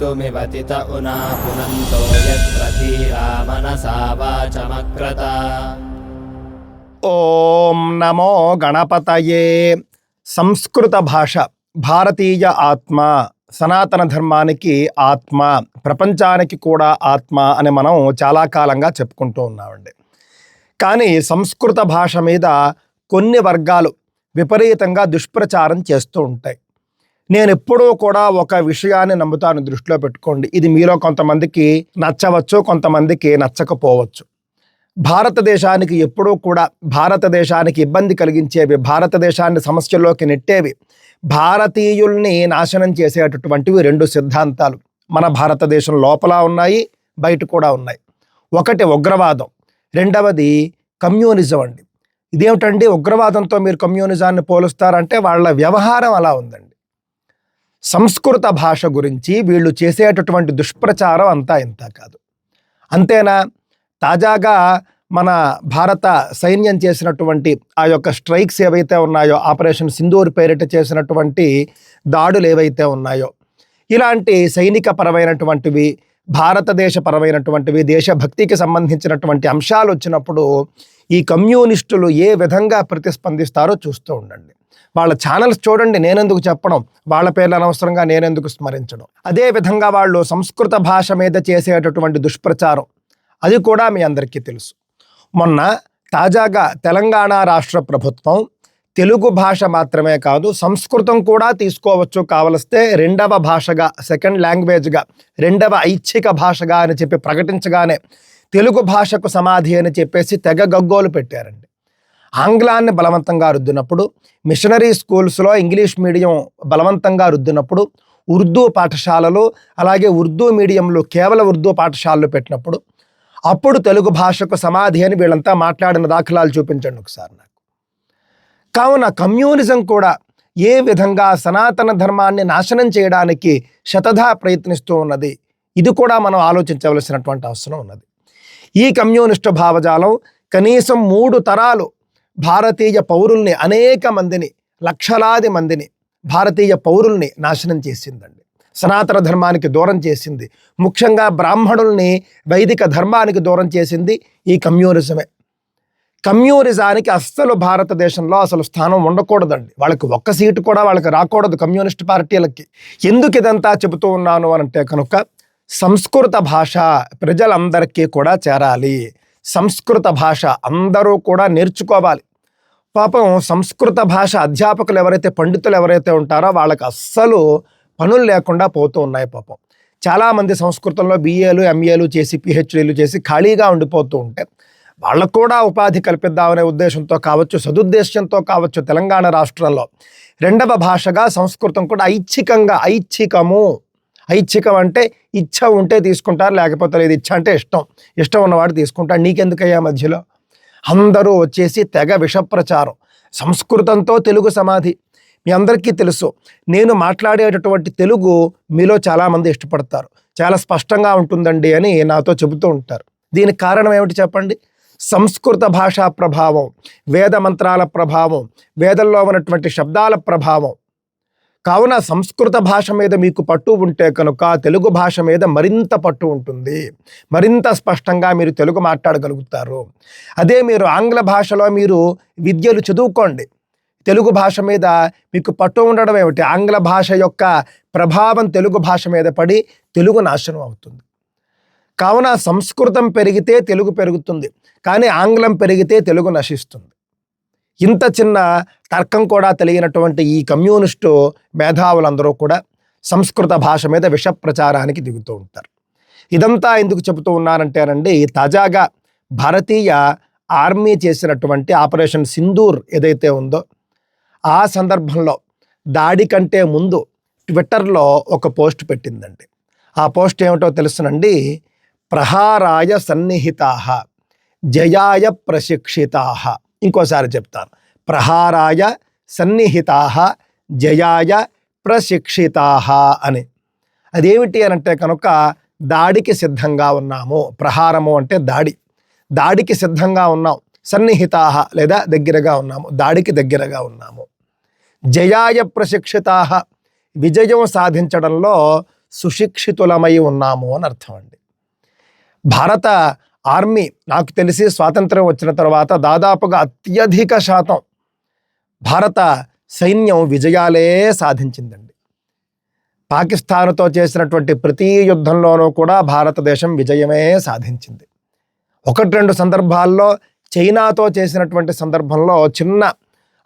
कर्तुमिवतित उना पुनन्तो यत्र धीरा मनसा वाचमक्रत ఓం నమో గణపతయే సంస్కృత భాష భారతీయ ఆత్మ సనాతన ధర్మానికి ఆత్మ ప్రపంచానికి కూడా ఆత్మ అని మనం చాలా కాలంగా చెప్పుకుంటూ ఉన్నామండి కానీ సంస్కృత భాష మీద కొన్ని వర్గాలు విపరీతంగా దుష్ప్రచారం చేస్తూ ఉంటాయి నేను ఎప్పుడూ కూడా ఒక విషయాన్ని నమ్ముతాను దృష్టిలో పెట్టుకోండి. ఇది మీలో కొంతమందికి నచ్చవచ్చు కొంతమందికి నచ్చకపోవచ్చు. భారతదేశానికి ఎప్పుడూ కూడా భారతదేశానికి ఇబ్బంది కలిగించేవి భారతదేశాన్ని సమస్యల్లోకి నెట్టేవి భారతీయుల్ని నాశనం చేసేటటువంటివి రెండు సిద్ధాంతాలు మన భారతదేశం లోపల ఉన్నాయి బయట కూడా ఉన్నాయి. ఒకటి ఉగ్రవాదం రెండవది కమ్యూనిజం అండి. ఇదేమిటండి ఉగ్రవాదంతో మీరు కమ్యూనిజాన్ని పోలుస్తారంటే వాళ్ళ వ్యవహారం అలా ఉందండి. సంస్కృత భాష గురించి వీళ్ళు చేసేటటువంటి దుష్ప్రచారం అంతా ఇంత కాదు. అంతేనా? తాజాగా మన భారత సైన్యం చేసినటువంటి ఆ యొక్క స్ట్రైక్స్ ఏవైతే ఉన్నాయో ఆపరేషన్ సింధూర్ పేరిట చేసినటువంటి దాడులు ఏవైతే ఉన్నాయో ఇలాంటి సైనిక పరమైనటువంటివి భారతదేశపరమైనటువంటివి దేశభక్తికి సంబంధించినటువంటి అంశాలు వచ్చినప్పుడు ఈ కమ్యూనిస్టులు ఏ విధంగా ప్రతిస్పందిస్తారో చూస్తూ ఉండండి. వాళ్ళ ఛానల్స్ చూడండి నేనెందుకు చెప్పడం వాళ్ళ పేర్లు అనవసరంగా నేనెందుకు స్మరించడం అదే విధంగా వాళ్ళు సంస్కృత భాష మీద చేసేటటువంటి దుష్ప్రచారం అది కూడా మీ అందరికీ తెలుసు. మొన్న తాజాగా తెలంగాణ రాష్ట్ర ప్రభుత్వం తెలుగు భాష మాత్రమే కాదు సంస్కృతం కూడా తీసుకోవచ్చు. కావలిస్తే రెండవ భాషగా సెకండ్ లాంగ్వేజ్గా రెండవ ఐచ్ఛిక భాషగా అని చెప్పి ప్రకటించగానే తెలుగు భాషకు సమాధి అని చెప్పేసి తెగ గగ్గోలు పెట్టారండి. ఆంగ్లాన్ని బలవంతంగా రుద్దినప్పుడు మిషనరీ స్కూల్స్లో ఇంగ్లీష్ మీడియం బలవంతంగా రుద్దినప్పుడు ఉర్దూ పాఠశాలలు అలాగే ఉర్దూ మీడియంలో కేవలం ఉర్దూ పాఠశాలలు పెట్టినప్పుడు అప్పుడు తెలుగు భాషకు సమాధి అని వీళ్ళంతా మాట్లాడిన దాఖలాలు చూపించండి ఒకసారి నాకు. కావున కమ్యూనిజం కూడా ఏ విధంగా సనాతన ధర్మాన్ని నాశనం చేయడానికి శతధా ప్రయత్నిస్తూ ఉన్నది? ఇది కూడా మనం ఆలోచించవలసినటువంటి అవసరం ఉన్నది. ఈ కమ్యూనిస్టు భావజాలం కనీసం మూడు తరాలు భారతీయ పౌరుల్ని అనేక మందిని లక్షలాది మందిని భారతీయ పౌరుల్ని నాశనం చేసిందండి. సనాతన ధర్మానికి దూరం చేసింది. ముఖ్యంగా బ్రాహ్మణుల్ని వైదిక ధర్మానికి దూరం చేసింది ఈ కమ్యూనిజమే. కమ్యూనిజానికి అస్సలు భారతదేశంలో అసలు స్థానం ఉండకూడదండి. వాళ్ళకి ఒక్క సీటు కూడా వాళ్ళకి రాకూడదు కమ్యూనిస్ట్ పార్టీలకి. ఎందుకు ఇదంతా చెబుతూ ఉన్నాను అని అంటే కనుక సంస్కృత భాష ప్రజలందరికీ కూడా చేరాలి. సంస్కృత భాష అందరూ కూడా నేర్చుకోవాలి. పాపం సంస్కృత భాష అధ్యాపకులు ఎవరైతే పండితులు ఎవరైతే ఉంటారో వాళ్ళకి అస్సలు పనులు లేకుండా పోతూ ఉన్నాయి పాపం. చాలామంది సంస్కృతంలో బీఏలు ఎంఏలు చేసి పిహెచ్డీలు చేసి ఖాళీగా ఉండిపోతూ ఉంటే వాళ్ళకు కూడా ఉపాధి కల్పిద్దామనే ఉద్దేశంతో కావచ్చు సదుద్దేశంతో కావచ్చు తెలంగాణ రాష్ట్రంలో. రెండవ భాషగా సంస్కృతం కూడా ఐచ్ఛికంగా ఐచ్ఛికము. ఐచ్ఛికం అంటే ఇచ్చ ఉంటే తీసుకుంటారు లేకపోతే లేదు ఇచ్చ అంటే ఇష్టం. ఇష్టం ఉన్నవాడు తీసుకుంటాడు. నీకెందుకయ్యా మధ్యలో? అందరూ వచ్చేసి తెగ విషప్రచారం. సంస్కృతంతో తెలుగు సమాధి. మీ అందరికీ తెలుసు నేను మాట్లాడేటటువంటి తెలుగు మీలో చాలామంది ఇష్టపడతారు. చాలా స్పష్టంగా ఉంటుందండి అని నాతో చెబుతూ ఉంటారు. దీనికి కారణం ఏమిటి చెప్పండి? సంస్కృత భాషా ప్రభావం వేద మంత్రాల ప్రభావం వేదంలో ఉన్నటువంటి శబ్దాల ప్రభావం. కావున సంస్కృత భాష మీద మీకు పట్టు ఉంటే కనుక తెలుగు భాష మీద మరింత పట్టు ఉంటుంది. మరింత స్పష్టంగా మీరు తెలుగు మాట్లాడగలుగుతారు. అదే మీరు ఆంగ్ల భాషలో మీరు విద్యలు చదువుకోండి. తెలుగు భాష మీద మీకు పట్టు ఉండడం ఏమిటి? ఆంగ్ల భాష యొక్క ప్రభావం తెలుగు భాష మీద పడి తెలుగు నాశనం అవుతుంది. కావున సంస్కృతం పెరిగితే తెలుగు పెరుగుతుంది కానీ ఆంగ్లం పెరిగితే తెలుగు నశిస్తుంది. ఇంత చిన్న తర్కం కూడా తెలియనటువంటి ఈ కమ్యూనిస్టు మేధావులందరూ కూడా సంస్కృత భాష మీద విష ప్రచారానికి దిగుతూ ఉంటారు. ఇదంతా ఎందుకు చెబుతూ ఉన్నానంటేనండి తాజాగా భారతీయ ఆర్మీ చేసినటువంటి ఆపరేషన్ సింధూర్ ఏదైతే ఉందో ఆ సందర్భంలో దాడి కంటే ముందు ట్విట్టర్లో ఒక పోస్ట్ పెట్టిందండి. ఆ పోస్ట్ ఏమిటో తెలుసునండి ప్రహారాయ సన్నిహితాహ జయాయ ప్రశిక్షితాహ ఇంకోసారి చెప్తాను. ప్రహారాయ సన్నిహితాహ జయాయ ప్రశిక్షితాహ అని. అదేమిటి అనంటే కనుక దాడికి సిద్ధంగా ఉన్నాము. ప్రహారము అంటే దాడి. దాడికి సిద్ధంగా ఉన్నాం. సన్నిహితాహ లేదా దగ్గరగా ఉన్నాము. దాడికి దగ్గరగా ఉన్నాము. జయాయ ప్రశిక్షితాహ విజయం సాధించడంలో సుశిక్షితులమై ఉన్నాము అని అర్థం అండి. భారత ఆర్మీ నాకు తెలిసి స్వాతంత్రం వచ్చిన తర్వాత దాదాపుగా అత్యధిక శాతం భారత సైన్యం విజయాలే సాధించిందండి. పాకిస్తాన్తో చేసినటువంటి ప్రతి యుద్ధంలోనూ కూడా భారతదేశం విజయమే సాధించింది. ఒకటి రెండు సందర్భాల్లో చైనాతో చేసినటువంటి సందర్భంలో చిన్న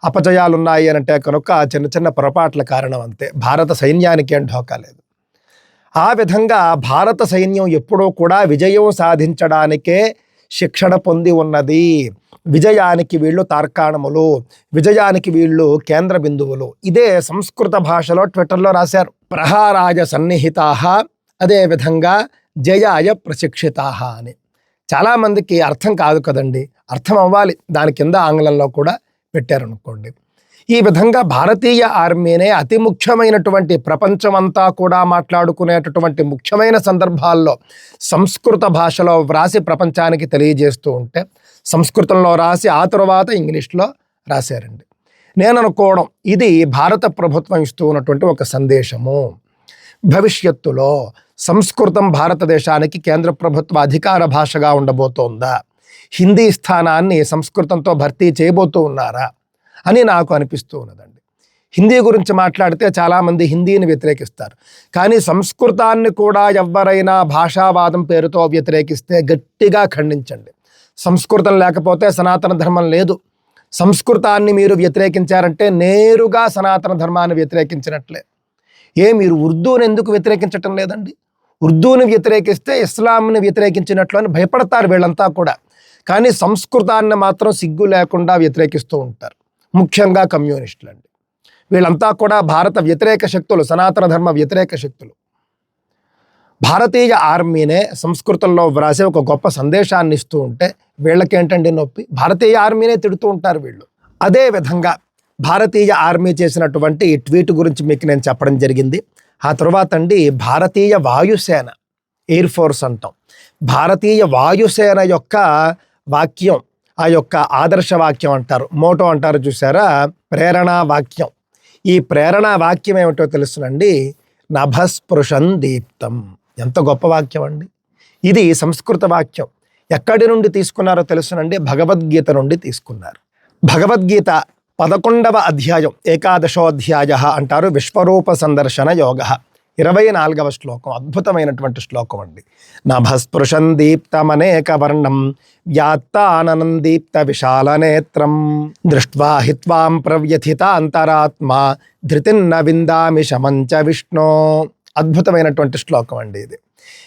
అపజయాలు ఉన్నాయి అంటే కనుక చిన్న చిన్న పొరపాట్ల కారణం అంతే. భారత సైన్యానికి ఏం ఢోకా లేదు. ఆ విధంగా భారత సైన్యం ఎప్పుడూ కూడా విజయం సాధించడానికే శిక్షణ పొంది ఉన్నది. విజయానికి వీళ్ళు తార్కాణములు విజయానికి వీళ్ళు కేంద్ర బిందువులు. ఇదే సంస్కృత భాషలో ట్విట్టర్లో రాశారు. ప్రహారాయ సన్నిహితా అదే విధంగా జయాయ ప్రశిక్షితా అని. చాలామందికి అర్థం కాదు కదండి. అర్థం అవ్వాలి. దాని కింద ఆంగ్లంలో కూడా పెట్టారనుకోండి. ఈ విధంగా భారతీయ ఆర్మీనే అతి ముఖ్యమైనటువంటి ప్రపంచమంతా కూడా మాట్లాడుకునేటటువంటి ముఖ్యమైన సందర్భాల్లో సంస్కృత భాషలో వ్రాసి ప్రపంచానికి తెలియజేస్తూ ఉంటే సంస్కృతంలో రాసి ఆ తర్వాత ఇంగ్లీష్లో రాశారండి. నేను అనుకోవడం ఇది భారత ప్రభుత్వం ఇస్తూ ఉన్నటువంటి ఒక సందేశము. భవిష్యత్తులో సంస్కృతం భారతదేశానికి కేంద్ర ప్రభుత్వ అధికార భాషగా ఉండబోతోందా? హిందీ స్థానాన్ని సంస్కృతంతో భర్తీ చేయబోతూ ఉన్నారా? అని నాకు అనిపిస్తూ ఉన్నదండి. హిందీ గురించి మాట్లాడితే చాలామంది హిందీని వ్యతిరేకిస్తారు. కానీ సంస్కృతాన్ని కూడా ఎవరైనా భాషావాదం పేరుతో వ్యతిరేకిస్తే గట్టిగా ఖండించండి. సంస్కృతం లేకపోతే సనాతన ధర్మం లేదు. సంస్కృతాన్ని మీరు వ్యతిరేకించారంటే నేరుగా సనాతన ధర్మాన్ని వ్యతిరేకించినట్లే. ఏ మీరు ఉర్దూని ఎందుకు వ్యతిరేకించటం లేదండి? ఉర్దూని వ్యతిరేకిస్తే ఇస్లాంని వ్యతిరేకించినట్లు అని భయపడతారు వీళ్ళంతా కూడా. కానీ సంస్కృతాన్ని మాత్రం సిగ్గు లేకుండా వ్యతిరేకిస్తూ ఉంటారు. ముఖ్యంగా కమ్యూనిస్టులు అండి వీళ్ళంతా కూడా భారత వ్యతిరేక శక్తులు సనాతన ధర్మ వ్యతిరేక శక్తులు. భారతీయ ఆర్మీనే సంస్కృతంలో వ్రాసే ఒక గొప్ప సందేశాన్ని ఇస్తూ ఉంటే వీళ్ళకేంటండి నొప్పి? భారతీయ ఆర్మీనే తిడుతూ ఉంటారు వీళ్ళు. అదే విధంగా భారతీయ ఆర్మీ చేసినటువంటి ఈ ట్వీట్ గురించి మీకు నేను చెప్పడం జరిగింది. ఆ తర్వాత అండి భారతీయ వాయుసేన ఎయిర్ ఫోర్స్ అంటాం. భారతీయ వాయుసేన యొక్క వాక్యం ఆ యొక్క ఆదర్శ వాక్యం అంటారు. మోటో అంటారు చూసారా ప్రేరణా వాక్యం. ఈ ప్రేరణా వాక్యం ఏమిటో తెలుసునండి. నభస్పృశం దీప్తం. ఎంత గొప్ప వాక్యం అండి. ఇది సంస్కృత వాక్యం. ఎక్కడి నుండి తీసుకున్నారో తెలుసునండి. భగవద్గీత నుండి తీసుకున్నారు. భగవద్గీత పదకొండవ అధ్యాయం ఏకాదశోధ్యాయ అంటారు విశ్వరూప సందర్శన యోగ. ఇరవై నాలుగవ శ్లోకం అద్భుతమైనటువంటి శ్లోకం అండి. నభస్పృశం దీప్తమనేక వర్ణం వ్యాత్తాననం దీప్త విశాల నేత్రం దృష్ట్వా హిత్వాం ప్రవ్యథిత అంతరాత్మ ధృతిన్న విందామి శమంచ విష్ణో. అద్భుతమైనటువంటి శ్లోకం అండి ఇది.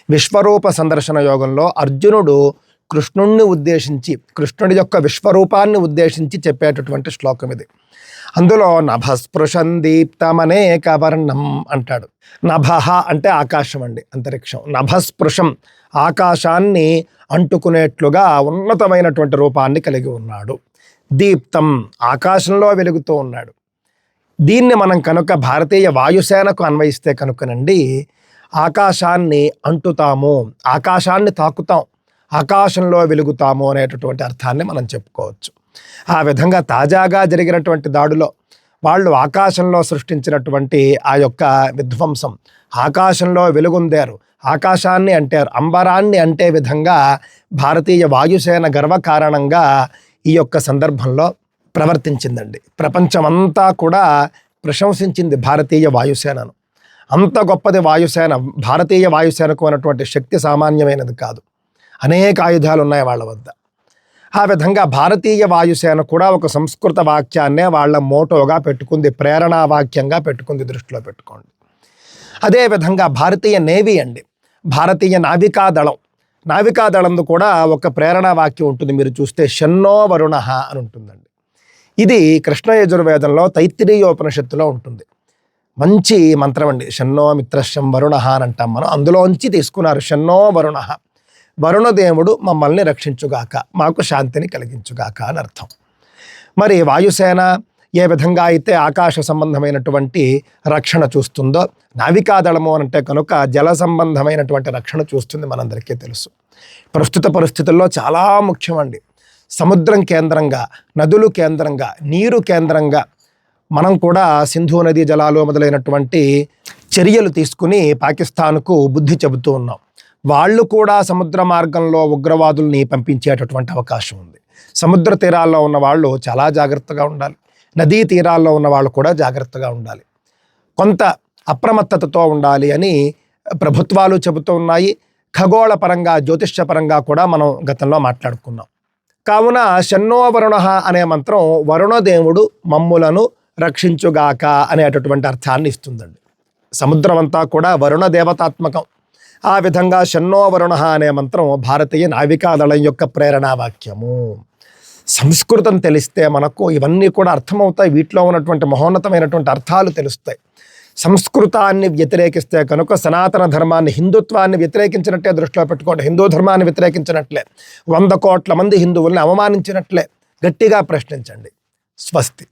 విశ్వరూప సందర్శన యోగంలో అర్జునుడు కృష్ణుణ్ణి ఉద్దేశించి కృష్ణుడి యొక్క విశ్వరూపాన్ని ఉద్దేశించి చెప్పేటటువంటి శ్లోకం ఇది. అందులో నభస్పృశం దీప్తమనేక వర్ణం అంటాడు. నభః అంటే ఆకాశం అండి అంతరిక్షం. నభస్పృశం ఆకాశాన్ని అంటుకునేట్లుగా ఉన్నతమైనటువంటి రూపాన్ని కలిగి ఉన్నాడు. దీప్తం ఆకాశంలో వెలుగుతూ ఉన్నాడు. దీన్ని మనం కనుక భారతీయ వాయుసేనకు అన్వయిస్తే కనుకనండి ఆకాశాన్ని అంటుతాము ఆకాశాన్ని తాకుతాం ఆకాశంలో వెలుగుతాము అనేటటువంటి అర్థాన్ని మనం చెప్పుకోవచ్చు. ఆ విధంగా తాజాగా జరిగినటువంటి దాడిలో వాళ్ళు ఆకాశంలో సృష్టించినటువంటి ఆ యొక్క విధ్వంసం. ఆకాశంలో వెలుగుందేరు. ఆకాశాన్ని అంటారు. అంబరాన్ని అంటే విధంగా భారతీయ వాయుసేన గర్వకారణంగా ఈ యొక్క సందర్భంలో ప్రవర్తించిందండి. ప్రపంచమంతా కూడా ప్రశంసించింది భారతీయ వాయుసేనను. అంత గొప్పది వాయుసేన భారతీయ వాయుసేనకు అన్నటువంటి శక్తి సామాన్యమైనది కాదు. అనేక ఆయుధాలు ఉన్నాయి వాళ్ళ వద్ద. ఆ విధంగా భారతీయ వాయుసేన కూడా ఒక సంస్కృత వాక్యాన్నే వాళ్ళ మోటోగా పెట్టుకుంది ప్రేరణా వాక్యంగా పెట్టుకుంది దృష్టిలో పెట్టుకోండి. అదేవిధంగా భారతీయ నేవీ అండి భారతీయ నావికాదళం నావికాదళంలో కూడా ఒక ప్రేరణా వాక్యం ఉంటుంది మీరు చూస్తే షన్నో వరుణ అని ఉంటుందండి. ఇది కృష్ణ యజుర్వేదంలో తైత్తిరీయోపనిషత్తులో ఉంటుంది. మంచి మంత్రం అండి షన్నో మిత్రశం వరుణ అని అంటాం మనం. అందులోంచి తీసుకున్నారు షన్నో వరుణ. వరుణదేవుడు మమ్మల్ని రక్షించుగాక మాకు శాంతిని కలిగించుగాక అని అర్థం. మరి వాయుసేన ఏ విధంగా అయితే ఆకాశ సంబంధమైనటువంటి రక్షణ చూస్తుందో నావికాదళము అంటే కనుక జల సంబంధమైనటువంటి రక్షణ చూస్తుంది మనందరికీ తెలుసు. ప్రస్తుత పరిస్థితుల్లో చాలా ముఖ్యమండి. సముద్రం కేంద్రంగా నదులు కేంద్రంగా నీరు కేంద్రంగా మనం కూడా సింధు నదీ జలాలు మొదలైనటువంటి చర్యలు తీసుకుని పాకిస్తాన్కు బుద్ధి చెబుతూ ఉన్నాం. వాళ్ళు కూడా సముద్ర మార్గంలో ఉగ్రవాదుల్ని పంపించేటటువంటి అవకాశం ఉంది. సముద్ర తీరాల్లో ఉన్న వాళ్ళు చాలా జాగ్రత్తగా ఉండాలి. నదీ తీరాల్లో ఉన్న వాళ్ళు కూడా జాగ్రత్తగా ఉండాలి. కొంత అప్రమత్తతతో ఉండాలి అని ప్రభుత్వాలు చెబుతూ ఉన్నాయి. ఖగోళ పరంగా జ్యోతిష్యపరంగా కూడా మనం గతంలో మాట్లాడుకున్నాం. కావున శన్నో వరుణ అనే మంత్రం వరుణదేవుడు మమ్ములను రక్షించుగాక అనేటటువంటి అర్థాన్ని ఇస్తుందండి. సముద్రం అంతా కూడా వరుణ దేవతాత్మకం ఆ విధంగా షన్నో వరుణ అనే మంత్రం భారతీయ నావికాదళం యొక్క ప్రేరణా వాక్యము సంస్కృతం తెలిస్తే మనకు ఇవన్నీ కూడా అర్థమవుతాయి. వీటిలో ఉన్నటువంటి మహోన్నతమైనటువంటి అర్థాలు తెలుస్తాయి. సంస్కృతాన్ని వ్యతిరేకిస్తే కనుక సనాతన ధర్మాన్ని హిందుత్వాన్ని వ్యతిరేకించినట్టే దృష్టిలో పెట్టుకోండి. హిందూ ధర్మాన్ని వ్యతిరేకించినట్లే. వంద కోట్ల మంది హిందువుల్ని అవమానించినట్లే. గట్టిగా ప్రశ్నించండి. స్వస్తి.